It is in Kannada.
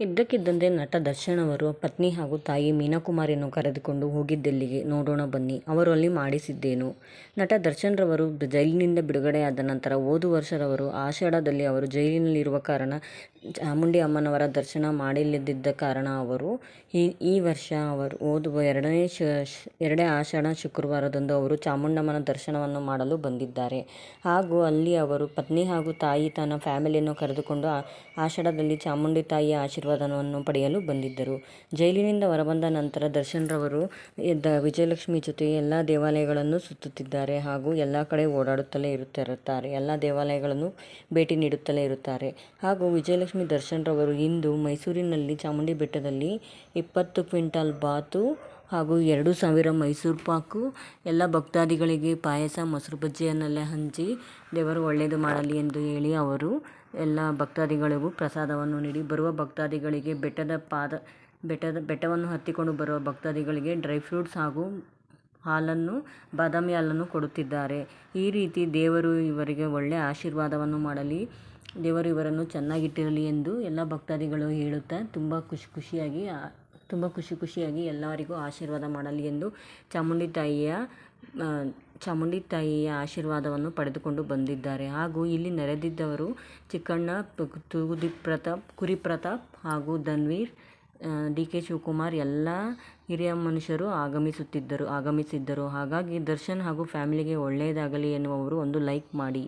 ಇದ್ದಕ್ಕಿದ್ದಂತೆ ನಟ ದರ್ಶನ್ ಅವರು ಪತ್ನಿ ಹಾಗೂ ತಾಯಿ ಮೀನಾಕುಮಾರಿಯನ್ನು ಕರೆದುಕೊಂಡು ಹೋಗಿದ್ದೆಲ್ಲಿಗೆ ನೋಡೋಣ ಬನ್ನಿ, ಅವರು ಅಲ್ಲಿ ಮಾಡಿಸಿದ್ದೇನು? ನಟ ದರ್ಶನ್ ರವರು ಜೈಲಿನಿಂದ ಬಿಡುಗಡೆಯಾದ ನಂತರ ಓದು ವರ್ಷದವರು ಆಷಾಢದಲ್ಲಿ ಅವರು ಜೈಲಿನಲ್ಲಿರುವ ಕಾರಣ ಚಾಮುಂಡಿ ಅಮ್ಮನವರ ದರ್ಶನ ಮಾಡಿಲ್ಲದಿದ್ದ ಕಾರಣ ಅವರು ಈ ಈ ವರ್ಷ ಅವರು ಓದುವ ಎರಡನೇ ಶ, ಎರಡೇ ಆಷಾಢ ಶುಕ್ರವಾರದಂದು ಅವರು ಚಾಮುಂಡಮ್ಮನ ದರ್ಶನವನ್ನು ಮಾಡಲು ಬಂದಿದ್ದಾರೆ. ಹಾಗೂ ಅಲ್ಲಿ ಅವರು ಪತ್ನಿ ಹಾಗೂ ತಾಯಿ ತನ್ನ ಫ್ಯಾಮಿಲಿಯನ್ನು ಕರೆದುಕೊಂಡು ಆಷಾಢದಲ್ಲಿ ಚಾಮುಂಡಿ ತಾಯಿಯ ಆಶೀರ್ವಾದವನ್ನು ಪಡೆಯಲು ಬಂದಿದ್ದರು. ಜೈಲಿನಿಂದ ಹೊರಬಂದ ನಂತರ ದರ್ಶನ್ ರವರು ವಿಜಯಲಕ್ಷ್ಮಿ ಜೊತೆ ಎಲ್ಲ ದೇವಾಲಯಗಳನ್ನು ಸುತ್ತುತ್ತಿದ್ದಾರೆ ಹಾಗೂ ಎಲ್ಲ ಕಡೆ ಓಡಾಡುತ್ತಲೇ ಇರುತ್ತಿರುತ್ತಾರೆ. ಎಲ್ಲ ದೇವಾಲಯಗಳನ್ನು ಭೇಟಿ ನೀಡುತ್ತಲೇ ಇರುತ್ತಾರೆ. ಹಾಗೂ ವಿಜಯಲಕ್ಷ್ಮಿ ದರ್ಶನ್ ರವರು ಇಂದು ಮೈಸೂರಿನಲ್ಲಿ ಚಾಮುಂಡಿ ಬೆಟ್ಟದಲ್ಲಿ ಇಪ್ಪತ್ತು ಕ್ವಿಂಟಾಲ್ ಬಾತು ಹಾಗೂ ಎರಡು ಸಾವಿರ ಮೈಸೂರು ಪಾಕು, ಎಲ್ಲ ಭಕ್ತಾದಿಗಳಿಗೆ ಪಾಯಸ, ಮೊಸರು ಬಜ್ಜಿಯನ್ನೆಲ್ಲ ಹಂಚಿ ದೇವರು ಒಳ್ಳೆಯದು ಮಾಡಲಿ ಎಂದು ಹೇಳಿ ಅವರು ಎಲ್ಲ ಭಕ್ತಾದಿಗಳಿಗೂ ಪ್ರಸಾದವನ್ನು ನೀಡಿ ಬರುವ ಭಕ್ತಾದಿಗಳಿಗೆ ಬೆಟ್ಟದ ಪಾದ, ಬೆಟ್ಟದ, ಬೆಟ್ಟವನ್ನು ಹತ್ತಿಕೊಂಡು ಬರುವ ಭಕ್ತಾದಿಗಳಿಗೆ ಡ್ರೈ ಫ್ರೂಟ್ಸ್ ಹಾಗೂ ಹಾಲನ್ನು, ಬಾದಾಮಿ ಹಾಲನ್ನು ಕೊಡುತ್ತಿದ್ದಾರೆ. ಈ ರೀತಿ ದೇವರು ಇವರಿಗೆ ಒಳ್ಳೆಯ ಆಶೀರ್ವಾದವನ್ನು ಮಾಡಲಿ. ದೇವರು ಇವರನ್ನು ಚೆನ್ನಾಗಿಟ್ಟಿರಲಿ ಎಂದು ಎಲ್ಲ ಭಕ್ತಾದಿಗಳು ಹೇಳುತ್ತಾ ತುಂಬ ಖುಷಿ, ಖುಷಿಯಾಗಿ ತುಂಬ ಖುಷಿ ಖುಷಿಯಾಗಿ ಎಲ್ಲರಿಗೂ ಆಶೀರ್ವಾದ ಮಾಡಲಿ ಎಂದು ಚಾಮುಂಡಿ ತಾಯಿಯ ಚಾಮುಂಡಿ ತಾಯಿಯ ಆಶೀರ್ವಾದವನ್ನು ಪಡೆದುಕೊಂಡು ಬಂದಿದ್ದಾರೆ. ಹಾಗೂ ಇಲ್ಲಿ ನೆರೆದಿದ್ದವರು ಚಿಕ್ಕಣ್ಣ ತುಗುದೀಪ್ ಪ್ರತಾಪ್ ಕುರಿ ಪ್ರತಾಪ್ ಹಾಗೂ ಧನ್ವೀರ್ ಡಿ ಕೆ ಶಿವಕುಮಾರ್ ಎಲ್ಲ ಹಿರಿಯ ಮನುಷ್ಯರು ಆಗಮಿಸುತ್ತಿದ್ದರು, ಆಗಮಿಸಿದ್ದರು. ಹಾಗಾಗಿ ದರ್ಶನ್ ಹಾಗೂ ಫ್ಯಾಮಿಲಿಗೆ ಒಳ್ಳೆಯದಾಗಲಿ ಎನ್ನುವವರು ಒಂದು ಲೈಕ್ ಮಾಡಿ.